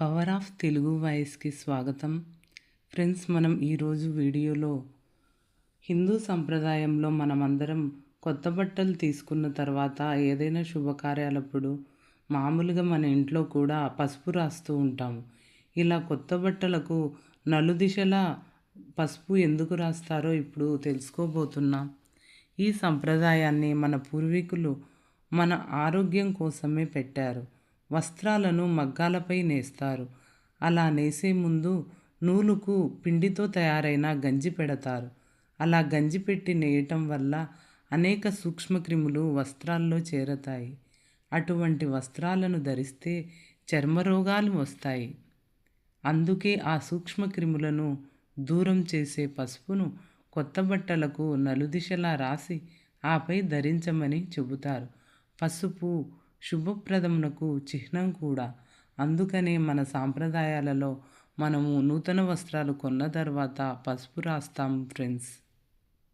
Power of Telugu వాయిస్కి స్వాగతం. Friends మనం ఈరోజు వీడియోలో హిందూ సంప్రదాయంలో మనమందరం కొత్త బట్టలు తీసుకున్న తర్వాత ఏదైనా శుభకార్యాలప్పుడు మామూలుగా మన ఇంట్లో కూడా పసుపు రాస్తూ ఉంటాము ఇలా కొత్త బట్టలకు నలుదిశల పసుపు ఎందుకు రాస్తారో ఇప్పుడు తెలుసుకోబోతున్నాం. ఈ సంప్రదాయాన్ని మన పూర్వీకులు మన ఆరోగ్యం కోసమే పెట్టారు. వస్త్రాలను మగ్గాలపై నేస్తారు. అలా నేసే ముందు నూలుకు పిండితో తయారైన గంజి పెడతారు. అలా గంజి పెట్టి నేయటం వల్ల అనేక సూక్ష్మక్రిములు వస్త్రాల్లో చేరతాయి. అటువంటి వస్త్రాలను ధరిస్తే చర్మరోగాలు వస్తాయి. అందుకే ఆ సూక్ష్మక్రిములను దూరం చేసే పసుపును కొత్త బట్టలకు నలుదిశలా రాసి ఆపై ధరించమని చెబుతారు. పసుపు శుభప్రదమునకు చిహ్నం కూడా. అందుకనే మన సాంప్రదాయాలలో మనము నూతన వస్త్రాలు కొన్న తర్వాత పసుపు రాస్తాం ఫ్రెండ్స్